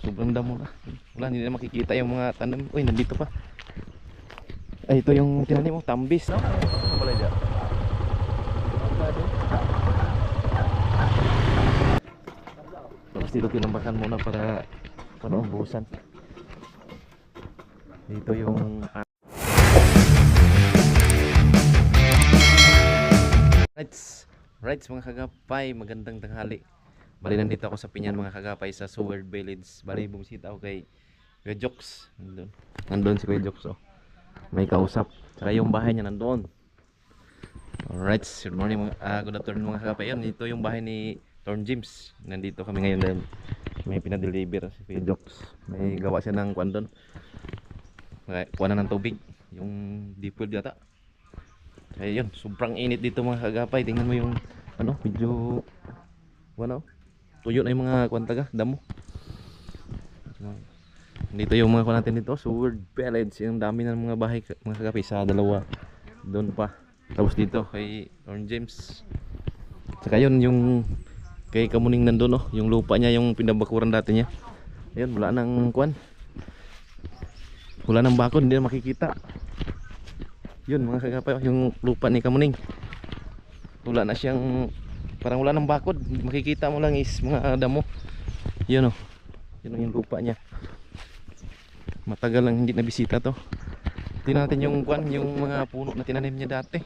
Sobrang damo na. Wala, hindi na makikita yung mga tanim. Uy, nandito pa. Ay, ito yung tinanim mo, tambis. No? Ano pala dyan? Tapos dito tinambakan muna para panumbusan. Dito yung Rights, rights mga kagapay, magandang tanghali. Bali nandito ako sa Pinyan mga kagapay sa Seward Village. Bali bumisita ako kay Kuya Joks. Nandun. Nandun si Kuya Joks oh. May kausap. Saka yung bahay niya nandun. Alright, good morning mga, ah, good afternoon mga kagapay. Yan, ito yung bahay ni Torn James. Nandito kami ngayon dahil may pinadeliver si Kuya Joks. May gawa siya ng kwan doon. Kuha na ng tubig. Yung deep well yata. Kaya yun, sobrang init dito mga kagapay. Tingnan mo yung ano, medyo ano, tuyo na yung mga kwantaga, damo. Dito yung mga natin dito, Sword Pellets. Yung dami ng mga bahay mga kagapay sa dalawa. Doon pa. Tapos dito kay Ron James. Saka yun yung kay Kamuning nandun oh, yung lupa niya, yung pinabakuran dati niya. Ayun, wala nang kwan. Wala nang bakod, hindi na makikita. Yun mga kagapay, yung lupa ni Kamuning. Wala na siyang parang wala nang bakod. Makikita mo lang is mga damo. Yun oh. Yun yung lupa niya. Matagal lang hindi nabisita to. Tingnan natin yung kwan, yung mga puno na tinanim niya dati.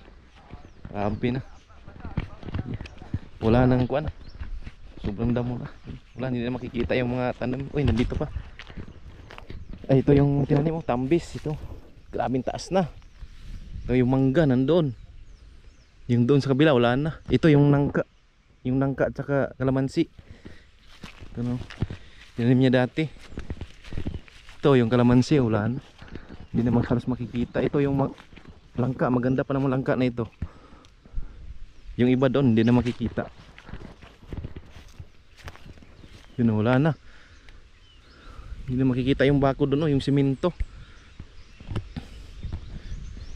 Grabe na. Wala nang kwan. Sobrang damo na. Wala, hindi na makikita yung mga tanim. Uy, nandito pa. Ay, ito yung tinanim mo, tambis. Ito. Grabing taas na. Ito yung mangga, nandoon. Yung doon sa kabila, wala na. Ito yung nangka. Yung nangka at saka kalamansi. Ito no. Tinanim niya dati. Ito yung kalamansi, wala na. Hindi naman halos makikita. Ito yung ma- langka. Maganda pa naman langka na ito. Yung iba doon, hindi na makikita. Yun wala na. Hindi na makikita yung bako doon, yung simento.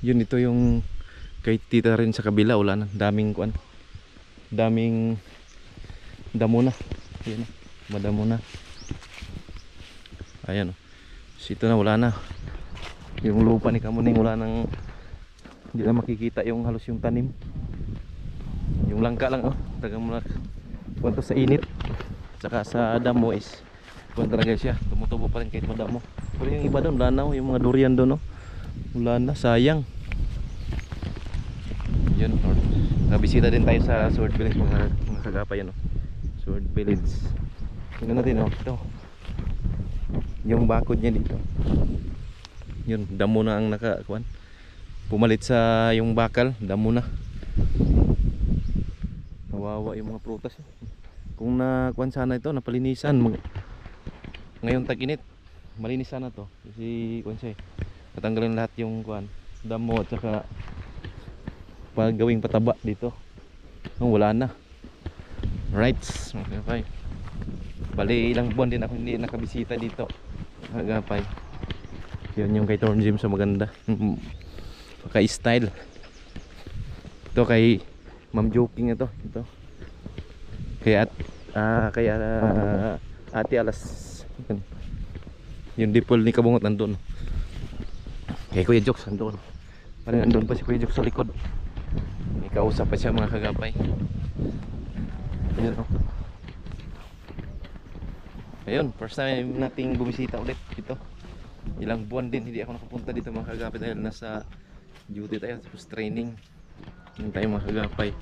Yun ito yung kay tita rin sa kabila, wala na. Daming kuan. Daming damo na. Oh, madamo na. Ayan oh. So, ito na wala na. Yung lupa ni Kamuning wala nang hindi na makikita yung halos yung tanim. Yung langka lang oh. Tagang muna kwento sa init. Tsaka sa damo is kuwan talaga siya. Tumutubo pa rin kahit madamo. Pero yung iba doon, wala na oh. Yung mga durian doon oh. Wala na, sayang. Yun, or, nabisita din tayo sa Sword Village mga, mga kagapay ano. Sword Village. Tingnan natin oh, ito. Yung bakod niya dito. Yun, damo na ang nakakuan. Pumalit sa yung bakal, damo na. Nawawa yung mga prutas. Kung nakuan sana ito, napalinisan. Ngayon tag-init, malinis sana to. Kasi kuan siya eh. Natanggalin lahat yung kuan, damo at saka pagawing pataba dito. Oh, wala na. Right. Okay. Bali ilang buwan din ako hindi nakabisita dito. Agapay. Yun yung kay Torn Gym sa maganda. Paka style. Ito kay Ma'am Joking ito. Ito. Kay at ah kay ah, Ate Alas. Yun. Yung dipol ni Kabungot nandun. Kay Kuya Jokes nandun. Parang nandun pa si Kuya Jokes sa likod. May kausap pa siya mga kagapay. Ayun oh. Ayun, first time nating bumisita ulit dito. Ilang buwan din hindi ako nakapunta dito mga kagapay dahil nasa duty tayo tapos training. Yun tayo mga kagapay.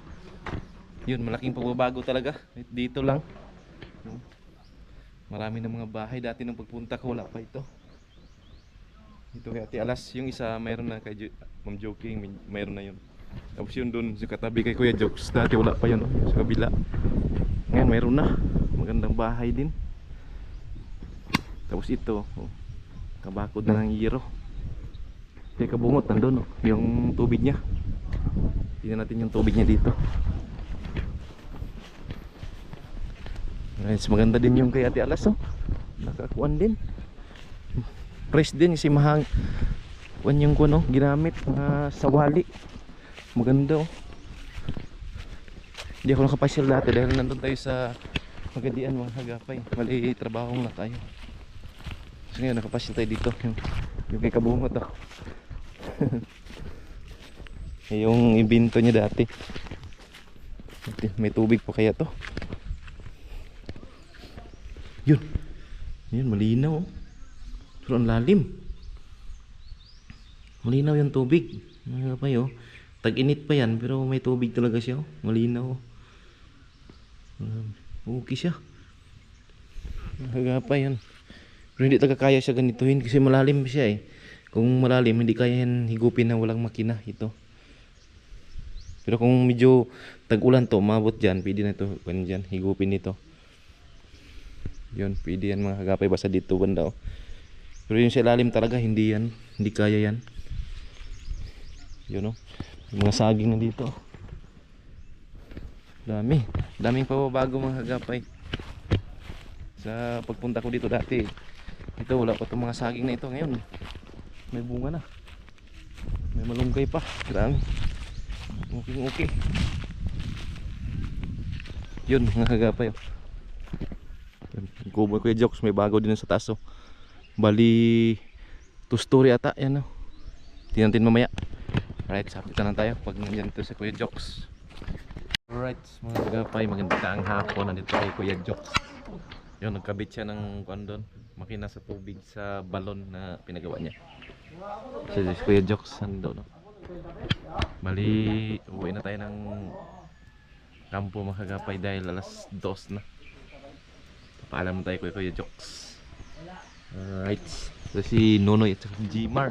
Yun, malaking pagbabago talaga. Dito lang. Marami ng mga bahay dati nung pagpunta ko wala pa ito. Ito kay Ate Alas, yung isa mayroon na kay Ma'am Joking, may- mayroon na yun. Tapos yun doon sa katabi kay Kuya Jokes, dati wala pa yun, oh, sa kabila. Ngayon mayroon na. Magandang bahay din. Tapos ito, oh, kabakod na ng yero. Kaya kabungot nandun, oh, yung tubig niya. Tingnan natin yung tubig niya dito. Guys, maganda din yung kay Ate Alas, oh. Nakakuan din. Fresh din si Mahang. Kuan yung kuno, ginamit mga sawali. Maganda, oh. Hindi ako nakapasyal dati dahil nandun tayo sa Magadian mga hagapay. Mali trabaho na tayo. So ngayon, nakapasyal tayo dito. Yung, yung kay kabungot ako. yung ibinto niya dati. May tubig pa kaya to? Yun. Yun, malinaw. oh. Pero ang lalim. Malinaw yung tubig. Mga kapay oh. Tag-init pa yan pero may tubig talaga siya oh. Malinaw. oh. Okay siya. Mga kapay yan. Pero hindi talaga kaya siya ganituhin kasi malalim siya eh. Kung malalim, hindi kaya yan higupin na walang makina ito. Pero kung medyo tag-ulan to, mabot dyan, pwede na ito, kung dyan, higupin nito. Yun, pwede yan mga kagapay, basta dito banda oh. Pero yung sa ilalim talaga, hindi yan, hindi kaya yan. Yun oh, yung mga saging na dito. Dami, daming pababago mga kagapay. Sa pagpunta ko dito dati, ito wala pa itong mga saging na ito ngayon. May bunga na. May malunggay pa, dami. Okay, okay. Yun, mga kagapay. oh. Kubo ko yung jokes, may bago din sa taas. Oh. Bali, two story ata. Yan oh. Tingnan natin mamaya. Alright, sapitan lang tayo pag nandiyan to sa Kuya Jokes. Alright, mga kagapay, maganda ang hapon. Nandito kay Kuya Jokes. Yun, nagkabit siya ng kwan. Makina sa tubig sa balon na pinagawa niya. So, si Kuya Jokes, nandun. No? Bali, uwi na tayo ng kampo mga kagapay dahil alas dos na. Papaalam na tayo kay Kuya Jokes. Alright. So si Nonoy at saka Gmar.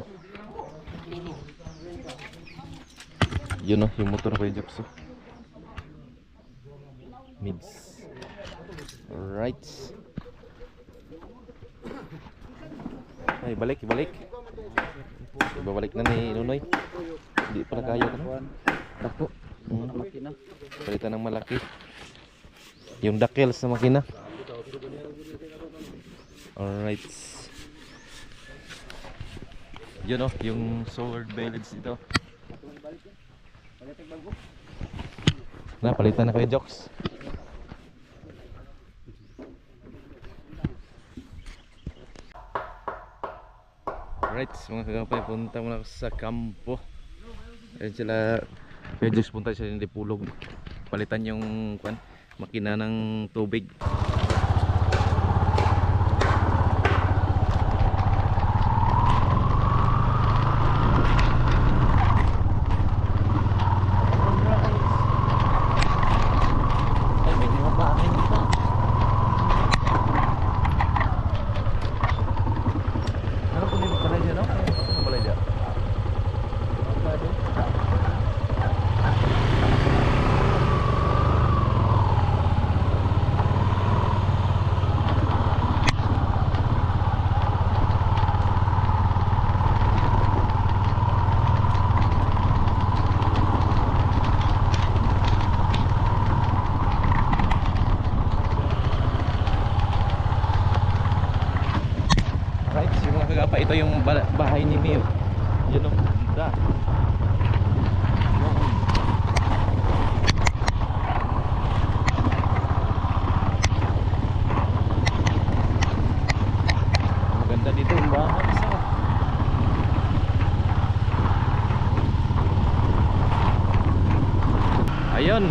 Yun o, yung motor ko yung Jokes. oh. Mids. Alright. Ay, balik, balik. Ibabalik na ni Nonoy. Hindi pala kaya ka na. Tako. Mm. makina. Palitan ng malaki. Yung dakels na makina. Alright. Yun oh, yung sword blades dito. Na, palitan na kayo, Jokes. Alright, mga kagapay, punta muna sa kampo. Ayan sila, kaya Jokes punta sila hindi pulog. Palitan yung kwan, makina ng tubig. Ay, may mabahay dito. Ano po dito pala dyan, no? Ano pala dyan? Right, yung mga kagapa, ito yung ba- bahay ni Mio. Yun o, ganda. Yun. Maganda dito yung bahay. Isa. Ayun.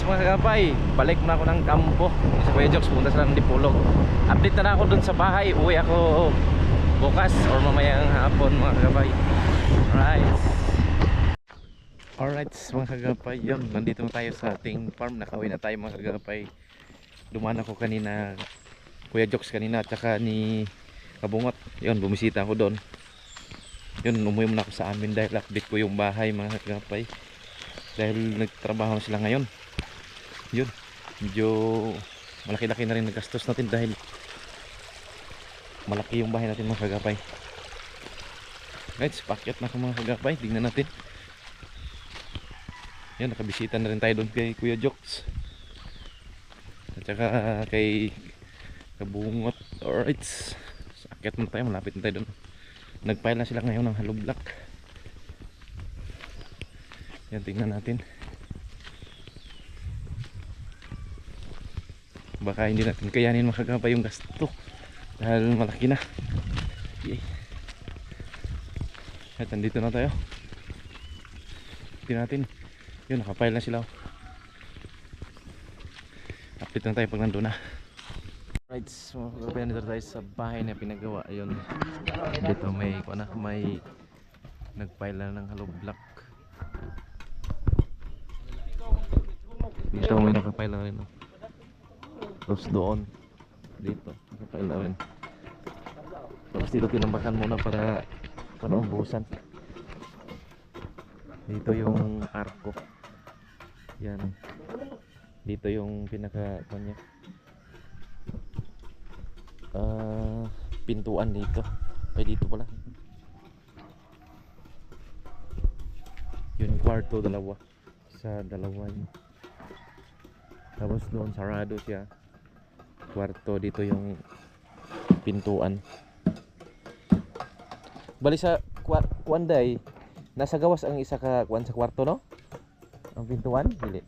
Right, mga kagapay, balik na ako ng kampo. Sa Kuya Jokes, punta sila ng Dipolog. Update na, na ako dun sa bahay. Uwi ako bukas or mamayang hapon mga kagapay. Right. Alright, mga kagapay. Yun, nandito na tayo sa ating farm. Nakauwi na tayo mga kagapay. Dumaan ako kanina, Kuya Jokes kanina, at saka ni Kabungot. Yun, bumisita ako doon. Yun, umuwi muna ako sa amin dahil update ko yung bahay mga kagapay dahil nagtrabaho na sila ngayon yun. Medyo malaki-laki na rin nagastos natin dahil malaki yung bahay natin mga kagapay. Guys pakyat na ako mga kagapay. Tingnan natin. Yan nakabisita na rin tayo doon kay Kuya Jokes. At saka kay Kabungot alright so, akyat na tayo malapit na tayo doon. Nagpile na sila ngayon ng hollow block yan, tingnan natin. Baka hindi natin kayanin makagapa yung gasto. Dahil malaki na. Okay. At nandito na tayo. Tingnan natin. Yun, nakapile na sila. oh. Update na tayo pag nandun na. Right, so mga dito tayo sa bahay na pinagawa. Ayun. Dito may, kung na, may nagpile na ng hollow block. Dito may nakapile na rin. Oh. Tapos doon. Dito, na rin. Tapos dito tinambakan muna para para ubusan. Dito yung arko. Yan. Dito yung pinaka kanya. Ah, pintuan dito. Ay dito pala. Yun kwarto dalawa. Sa dalawa yun. Tapos doon sarado siya. Kwarto dito yung pintuan. Bali sa kwa- kuanday, nasa gawas ang isa ka kuan sa kwarto no? Ang pintuan, dili.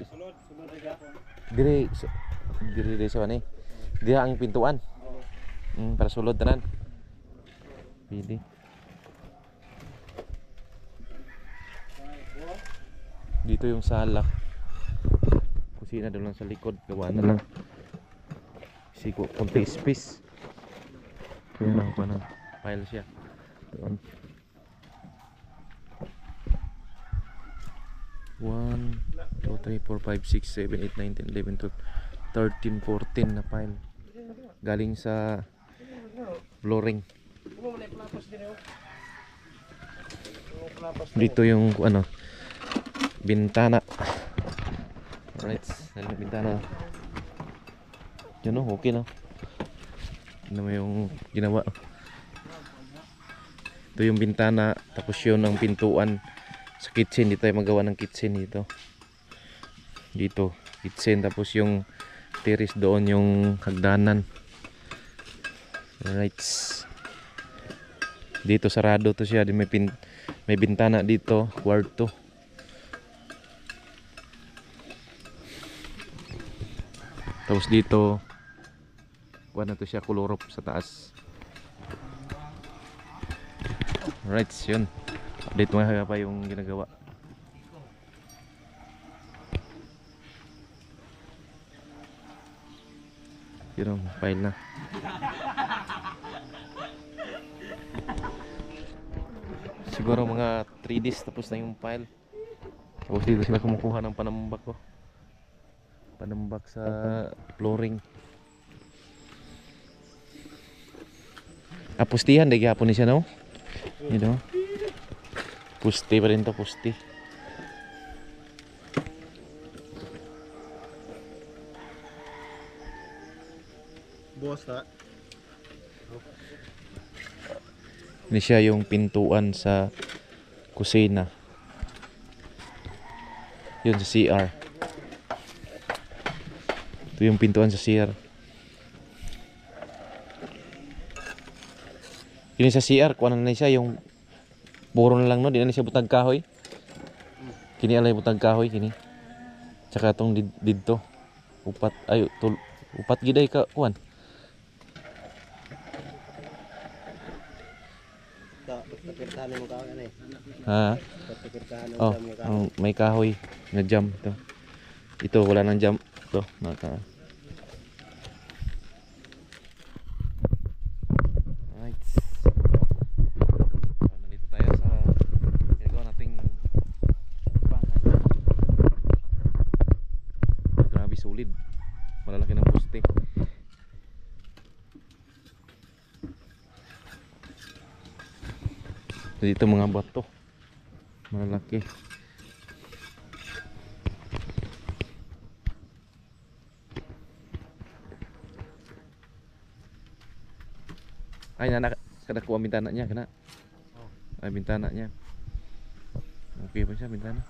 Sulod, sulod na gyapon. Diri sa- ani. Diha ang pintuan. Mm, para sulod tanan. Pili. Dito yung sala. Kusina doon lang sa likod. Gawa na lang. Siko, konti space. Kaya lang pa na. File siya. Doon. 1, 2, 3, 4, 5, 6, 7, 8, 9, 10, 11, 12, 13, 14 na file. Galing sa flooring. Dito yung ano bintana. May bintana. Yun o, okay na. Ano mo yung ginawa. Ito yung bintana, tapos yun ang pintuan sa kitchen. Dito tayo magawa ng kitchen dito. Dito, kitchen. Tapos yung terrace doon yung hagdanan. Alright. Dito sarado to siya. May, pin, may bintana dito. Kwarto. Tapos dito kuha na to siya kulorop sa taas. Alright, yun. Update mga pa yung ginagawa. Yun ang file na. Siguro mga 3 days tapos na yung file. Tapos dito sila kumukuha ng panambak ko. Panambak sa flooring. Ah, pustihan. Dagi hapon ni siya, no? You know? Pusti pa rin to, pusti. Boss ha. Ini siya yung pintuan sa kusina. Yun sa CR. Ito yung pintuan sa CR. Kini sa CR, kuha na siya yung puro na lang no, di na siya butang kahoy. Kini alay butang kahoy kini. Tsaka tong did, didto. Upat ayo tul, upat giday ka kuan. Ha? Oh, ang may kahoy na jam ito. Ito wala nang jam. Ito, naka. Right. So, nandito tayo sa ginagawa nating bahay. Grabe solid. Malalaki ng poste. Dito mga bato. Malaki. Ay, nana, kada kuha bintana niya, kana. Ay, bintana niya. Okay pa siya, bintana.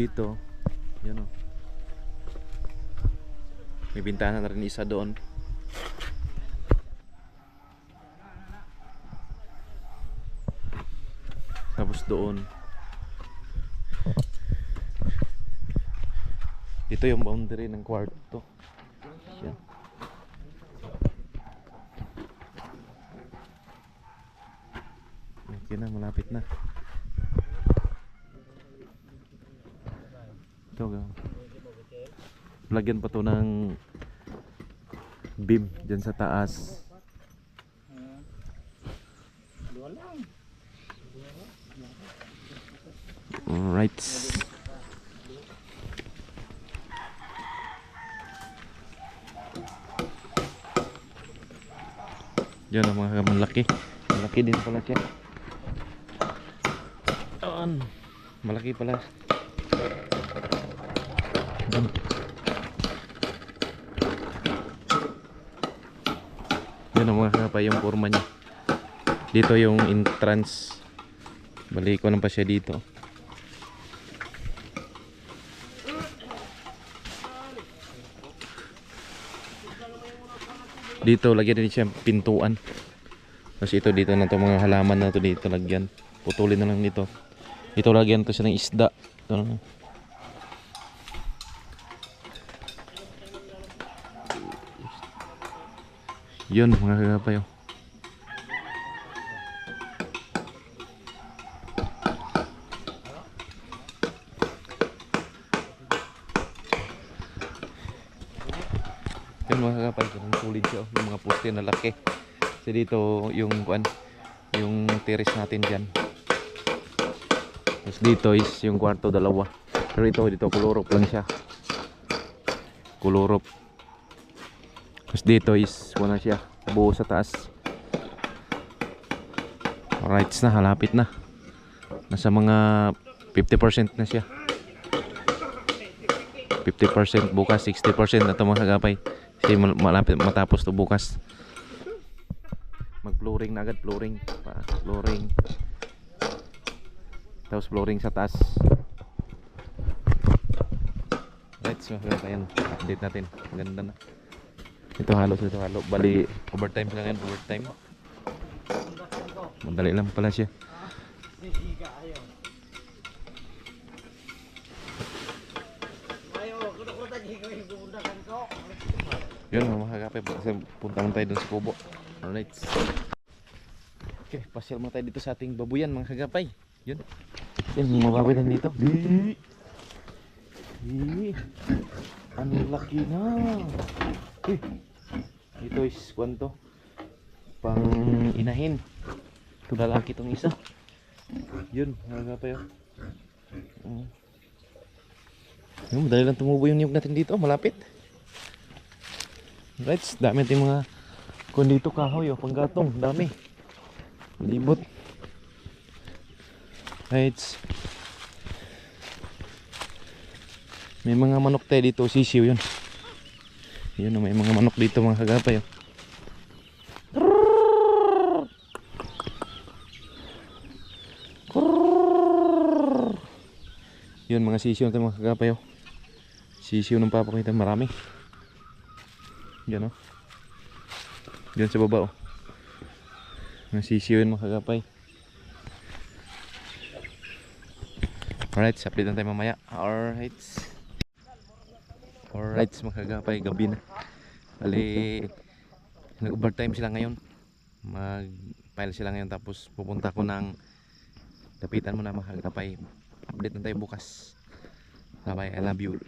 Dito, yan o. May bintana na rin isa doon. Tapos doon. Dito yung boundary ng kwarto. Yan. Okay na, malapit na. Ito. Lagyan pa to ng beam dyan sa taas. Alright. Yan ang mga malaki. Malaki din pala siya. Malaki pala. Yan ang mga kapay yung forma niya. Dito yung entrance. Balik ko pa siya dito. Dito lagyan din siya pintuan. Tapos ito dito na to mga halaman na to dito lagyan. Putulin na lang dito. Dito lagyan to siya ng isda. Ito na. Yun mga kagapayo. Yun mga kagapay, kung tulid siya. oh, Yung mga poste na laki. Kasi dito yung kuan, yung terrace natin dyan. Tapos dito is yung kwarto dalawa. Pero ito dito kulurop lang siya. Kulurop. Tapos dito is wala siya. Buo sa taas. Alright na, halapit na. Nasa mga 50% na siya. 50% bukas, 60% na ito mga kagapay. Kasi mal- malapit matapos to bukas. Mag-flooring na agad, flooring. Pa, flooring. Tapos flooring sa taas. Right, so yan. Update natin. Maganda na. Ito halo, ito halo. Bali, overtime lang yan, overtime. Madali lang pala siya. Yun kasi punta muna tayo dun sa kubo. Alright. Okay, pasyal muna tayo dito sa ating babuyan mga kagapay. Yun. Yan, yung mga baboy na dito. Di. Di. Ang laki na. Eh. Ito is kwanto. Pang inahin. Ito lalaki itong isa. Yun, mga kagapay. oh. Mm. Yun, madali lang tumubo yung niyog natin dito, malapit. Right, dami natin mga kung dito kahoy oh, panggatong, dami. Libot. Right. May mga manok tayo dito, sisiw yun. Yun, may mga manok dito mga kagapay oh. Yun mga sisiw natin mga kagapay oh. Sisiw ng papakita marami. Yan oh. Diyan sa baba oh. Nasisiw yun mga kagapay. Alright, update na tayo mamaya. Alright. Alright mga kagapay, gabi na. Bali, nag-overtime sila ngayon. Mag-file sila ngayon tapos pupunta ko ng lapitan mo na mga kagapay. Update na tayo bukas. Bye bye, I love you.